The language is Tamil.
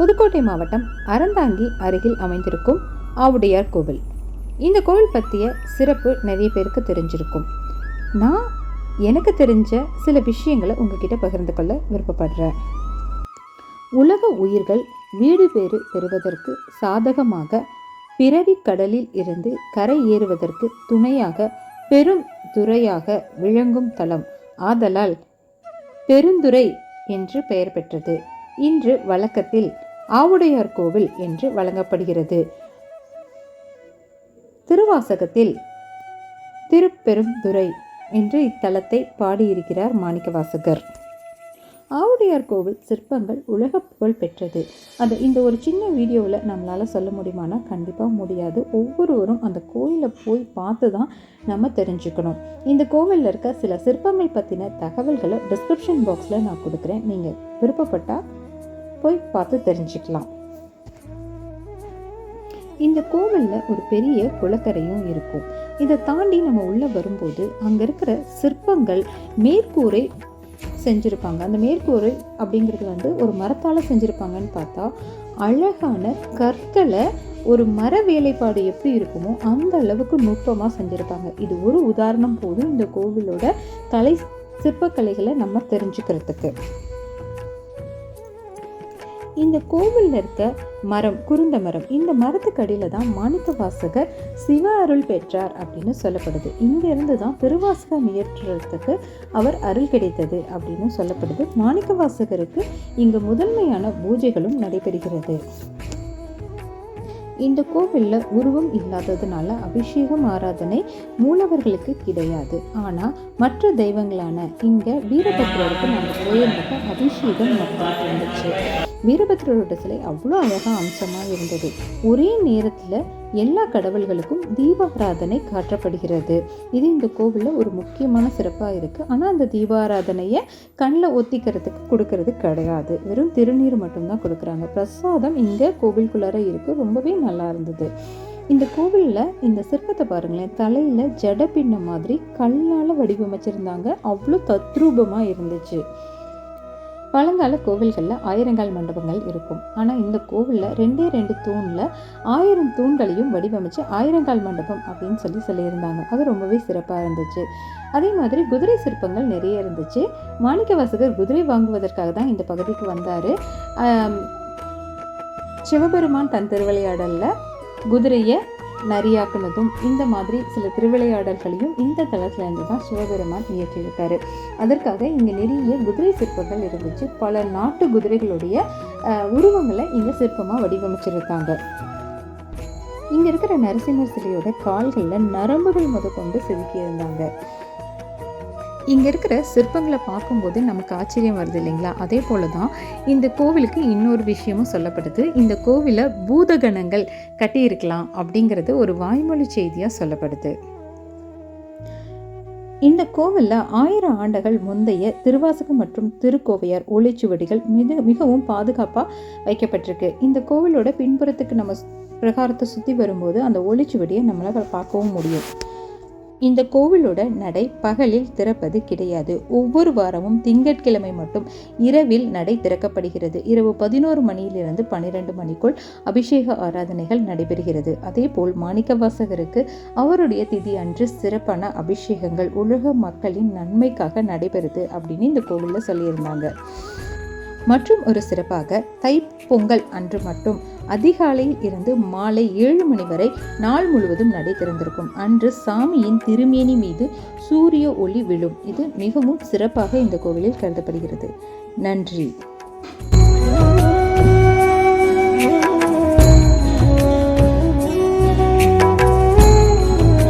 புதுக்கோட்டை மாவட்டம் அறந்தாங்கி அருகில் அமைந்திருக்கும் ஆவுடையார் கோவில். இந்த கோவில் பற்றிய சிறப்பு நிறைய பேருக்கு தெரிஞ்சிருக்கும். நான் எனக்கு தெரிஞ்ச சில விஷயங்களை உங்ககிட்ட பகிர்ந்து கொள்ள விருப்பப்படுறேன். உலக உயிர்கள் வீடு பேறு பெறுவதற்கு சாதகமாக பிறவி கடலில் இருந்து கரை ஏறுவதற்கு துணையாக பெரும் துறையாக விளங்கும் தலம் ஆதலால் பெருந்துறை என்று பெயர் பெற்றது. இன்று வழக்கத்தில் ஆவுடையார் கோவில் என்று வழங்கப்படுகிறது. திருவாசகத்தில் திருப்பெருந்துறை என்று இத்தலத்தை பாடியிருக்கிறார் மாணிக்கவாசகர். ஆவுடையார் கோவில் சிற்பங்கள் உலக புகழ் பெற்றது. அது இந்த ஒரு சின்ன வீடியோவில் நம்மளால் சொல்ல முடியுமானா கண்டிப்பாக முடியாது. ஒவ்வொருவரும் அந்த கோயிலை போய் பார்த்து தான் நம்ம தெரிஞ்சுக்கணும். இந்த கோவிலில் இருக்க சில சிற்பங்கள் பற்றின தகவல்களை டிஸ்கிரிப்ஷன் பாக்ஸில் நான் கொடுக்குறேன். நீங்கள் விருப்பப்பட்டால் போய் பார்த்து தெரிஞ்சுக்கலாம். இந்த கோவிலில் ஒரு பெரிய குளக்கரையும் இருக்கும். இதை தாண்டி நம்ம உள்ளே வரும்போது அங்கே இருக்கிற சிற்பங்கள் மேற்கூரை செஞ்சுருப்பாங்க. அந்த மேற்கூரை அப்படிங்கிறது வந்து ஒரு மரத்தால் செஞ்சுருப்பாங்கன்னு பார்த்தா அழகான கற்களை ஒரு மர வேலைப்பாடு எப்படி இருக்குமோ அந்த அளவுக்கு நுட்பமாக செஞ்சுருப்பாங்க. இது ஒரு உதாரணம் போதும் இந்த கோவிலோட கலை சிற்பக்கலைகளை நம்ம தெரிஞ்சுக்கிறதுக்கு. இந்த கோவிலில் இருக்க மரம் குருந்த மரம் இந்த மரத்துக்கு அடியில் தான் மாணிக்க வாசகர் சிவ அருள் பெற்றார் அப்படின்னு சொல்லப்படுது. இங்கேருந்து தான் திருவாசகம் இயற்றுறதுக்கு அவர் அருள் கிடைத்தது அப்படின்னு சொல்லப்படுது. மாணிக்க வாசகருக்கு இங்கு முதன்மையான பூஜைகளும் நடைபெறுகிறது. இந்த கோவிலில் உருவம் இல்லாததுனால அபிஷேகம் ஆராதனை மூலவர்களுக்கு கிடையாது. ஆனால் மற்ற தெய்வங்களான இங்கே வீரபத்ரருக்கு நாங்கள் கோயிலுக்கு அபிஷேகம் மட்டும் இருந்துச்சு. வீரபத்ரரோட சிலை அவ்வளோ அழகாக அம்சமாக இருந்தது. ஒரே நேரத்தில் எல்லா கடவுள்களுக்கும் தீபாராதனை காட்டப்படுகிறது. இது இந்த கோவிலில் ஒரு முக்கியமான சிறப்பாக இருக்குது ஆனால் அந்த தீபாராதனையை கண்ணில் ஒத்திக்கிறதுக்கு கொடுக்கறது கிடையாது. வெறும் திருநீர் மட்டும்தான் கொடுக்குறாங்க. பிரசாதம் இங்கே கோவிலுக்குள்ளார இருக்குது ரொம்பவே நல்லா இருந்தது. இந்த கோவிலில் இந்த சிற்பத்தை பாருங்களேன் தலையில் ஜடப்பின்ன மாதிரி கல்லால் வடிவமைச்சிருந்தாங்க. அவ்வளோ தத்ரூபமாக இருந்துச்சு. பழங்கால கோவில்களில் ஆயிரங்கால் மண்டபங்கள் இருக்கும். ஆனால் இந்த கோவிலில் ரெண்டே ரெண்டு தூணில் ஆயிரம் தூண்களையும் வடிவமைச்சு ஆயிரங்கால் மண்டபம் அப்படின்னு சொல்லி சொல்லியிருந்தாங்க. அது ரொம்பவே சிறப்பாக இருந்துச்சு. அதே மாதிரி குதிரை சிற்பங்கள் நிறைய இருந்துச்சு. மாணிக்கவாசகர் குதிரை வாங்குவதற்காக தான் இந்த பகுதிக்கு வந்தார். சிவபெருமான் தன் திருவிளையாடலில் குதிரையை நரியாக்குனதும் இந்த மாதிரி சில திருவிளையாடல்களையும் இந்த தளத்துலேருந்து தான் சிவபெருமான் இயற்றியிருக்காரு. அதற்காக இங்கே நிறைய குதிரை சிற்பங்கள் இருந்துச்சு. பல நாட்டு குதிரைகளுடைய உருவங்களை இங்கே சிற்பமாக வடிவமைச்சிருக்காங்க. இங்கே இருக்கிற நரசிம்மர் சிலையோட கால்களில் நரம்புகள் முதற்கொண்டு செதுக்கியிருந்தாங்க இங்கே இருக்கிற சிற்பங்களை பார்க்கும்போது நமக்கு ஆச்சரியம் வருது இல்லைங்களா? அதே போல தான் இந்த கோவிலுக்கு இன்னொரு விஷயமும் சொல்லப்படுது. இந்த கோவிலை பூதகணங்கள் கட்டியிருக்கலாம் அப்படிங்கிறது ஒரு வாய்மொழி செய்தியாக சொல்லப்படுது. இந்த கோவிலில் ஆயிரம் ஆண்டுகள் முந்தைய திருவாசகம் மற்றும் திருக்கோவையார் ஒளிச்சுவடிகள் மிக மிகவும் பாதுகாப்பாக வைக்கப்பட்டிருக்கு. இந்த கோவிலோட பின்புறத்துக்கு நம்ம பிரகாரத்தை சுற்றி வரும்போது அந்த ஒளிச்சுவடியை நம்மளால் பார்க்கவும் முடியும். இந்த கோவிலோட நடை பகலில் திறப்பது கிடையாது. ஒவ்வொரு வாரமும் திங்கட்கிழமை மட்டும் இரவில் நடை திறக்கப்படுகிறது. இரவு பதினோரு மணியிலிருந்து பன்னிரெண்டு மணிக்குள் அபிஷேக ஆராதனைகள் நடைபெறுகிறது. அதேபோல் மாணிக்கவாசகருக்கு அவருடைய திதி அன்று சிறப்பான அபிஷேகங்கள் உலக மக்களின் நன்மைக்காக நடைபெறுது அப்படின்னு இந்த கோவிலில் சொல்லியிருந்தாங்க. மற்றும் ஒரு சிறப்பாக தை பொங்கல் அன்று மட்டும் அதிகாலையில் இருந்து மாலை ஏழு மணி வரை நாள் முழுவதும் நடை திறந்திருக்கும் அன்று சாமியின் திருமேனி மீது சூரிய ஒளி விழும். இது மிகவும் சிறப்பாக இந்த கோவிலில் கருதப்படுகிறது. நன்றி.